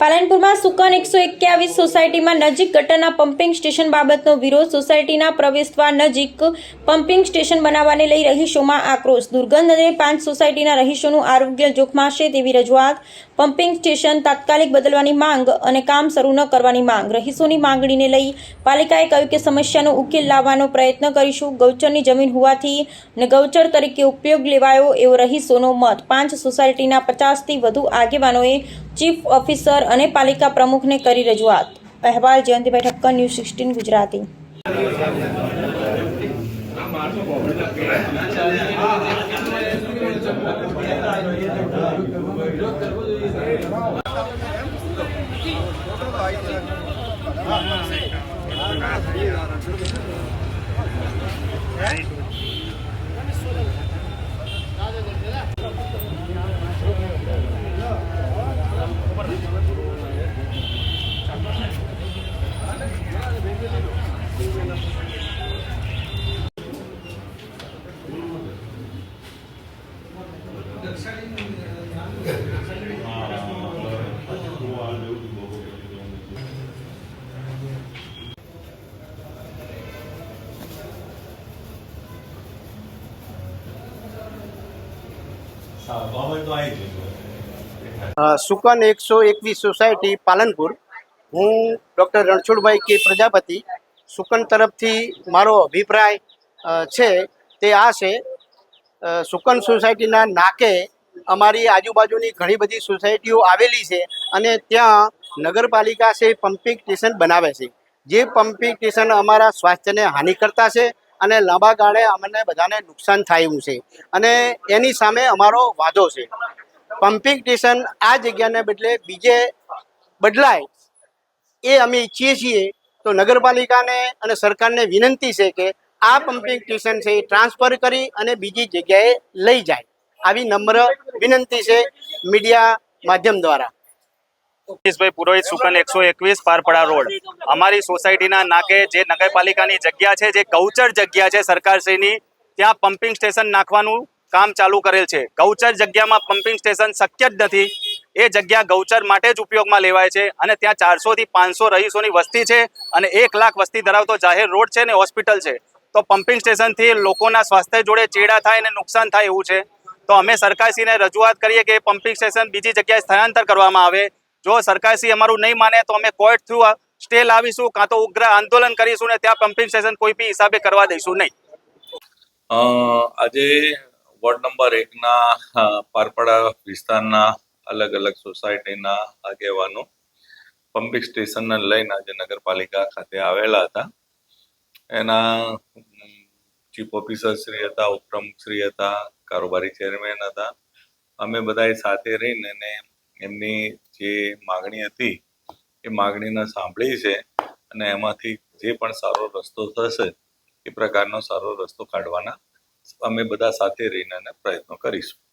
પાલનપુરમાં સુકન એકસો એક્યાવીસ સોસાયટીમાં નજીક ગટરના પમ્પિંગ સ્ટેશન બાબતનો વિરોધ સોસાયટીના પ્રવેશદ્વાર નજીક પમ્પિંગ સ્ટેશન બનાવવાને લઈ રહીશોમાં આક્રોશ. દુર્ગંધ અને પાંચ સોસાયટીના રહીશોનું આરોગ્ય જોખમાશે તેવી રજૂઆત. પમ્પિંગ સ્ટેશન તાત્કાલિક બદલવાની માંગ અને કામ શરૂ ન કરવાની માંગ. રહીશોની માંગણીને લઈ પાલિકાએ કહ્યું કે સમસ્યાનો ઉકેલ લાવવાનો પ્રયત્ન કરીશું. ગૌચરની જમીન હોવાથી અને ગૌચર તરીકે ઉપયોગ લેવાયો એવો રહીશોનો મત. પાંચ સોસાયટીના પચાસથી વધુ આગેવાનોએ ચીફ ઓફિસર અને પાલિકા પ્રમુખને કરી રજૂઆત અહેવાલ જયંતિભાઈ ઠક્કર ન્યૂઝ સિક્સટીન ગુજરાતી સુકન એકસો એકવીસ સોસાયટી પાલનપુર. હું ડૉક્ટર રણછોડભાઈ કે પ્રજાપતિ. સુકન તરફથી મારો અભિપ્રાય છે, તે આ છે. સુકન સોસાયટીના નાકે અમારી આજુબાજુની ઘણી બધી સોસાયટીઓ આવેલી છે અને ત્યાં નગરપાલિકા છે પમ્પિંગ સ્ટેશન બનાવે છે. જે પમ્પિંગ સ્ટેશન અમારા સ્વાસ્થ્યને હાનિ કરતા છે અને લાંબા ગાળે અમને બધાને નુકસાન થાય છે. અને એની સામે અમારો વાંધો છે. પમ્પિંગ સ્ટેશન આ જગ્યાને બદલે બીજે બદલાય એ અમે ઈચ્છીએ છીએ, તો નગરપાલિકાને અને સરકારને વિનંતી છે કે આ પમ્પિંગ સ્ટેશન છે એ ટ્રાન્સફર કરી અને બીજી જગ્યાએ લઈ જાય. આવી નમ્ર વિનંતી છે મીડિયા માધ્યમ દ્વારા. પુરોહિત સુકન એકસો એકવીસ પારપડા રોડ. અમારી સોસાયટીના નાકે જે નગરપાલિકાની જગ્યા છે, જે ગૌચર જગ્યા છે સરકારશ્રીની, ત્યાં પમ્પિંગ સ્ટેશન નાખવાનું કામ ચાલુ કરેલ છે. ગૌચર જગ્યામાં પમ્પિંગ સ્ટેશન શક્ય જ નથી. એ જગ્યા ગૌચર માટે જ ઉપયોગમાં લેવાય છે અને ત્યાં ચારસોથી પાંચસો રહીશોની વસ્તી છે અને એક લાખ વસ્તી ધરાવતો જાહેર રોડ છે ને હોસ્પિટલ છે. તો પમ્પિંગ સ્ટેશનથી લોકોના સ્વાસ્થ્ય જોડે ચેડા થાય અને નુકસાન થાય એવું છે. તો અમે સરકારશ્રીને રજૂઆત કરીએ કે પમ્પિંગ સ્ટેશન બીજી જગ્યાએ સ્થળાંતર કરવામાં આવે. જો સરકારશ્રી અમારું નહીં માને તો અમે કોર્ટ થ્રુ સ્ટે લાવીશું કાં તો ઉગ્ર આંદોલન કરીશું ને ત્યાં પમ્પિંગ સ્ટેશન કોઈ બી હિસાબે કરવા દઈશું નહીં. આજે વોર્ડ નંબર એકના પારપડા વિસ્તારના અલગ અલગ સોસાયટીના આગેવાનો પમ્પિંગ સ્ટેશનને લઈને આજે નગરપાલિકા ખાતે આવેલા હતા. એના ચીફ ઓફિસર શ્રી હતા, ઉપપ્રમુખ શ્રી હતા, કારોબારી ચેરમેન હતા. અમે બધાએ સાથે રહીને એને એમની જે માગણી હતી, એ માગણીને સાંભળી છે અને એમાંથી જે પણ સારો રસ્તો થશે, એ પ્રકારનો સારો રસ્તો કાઢવાના અમે બધા સાથે રહીને પ્રયત્નો કરીશું.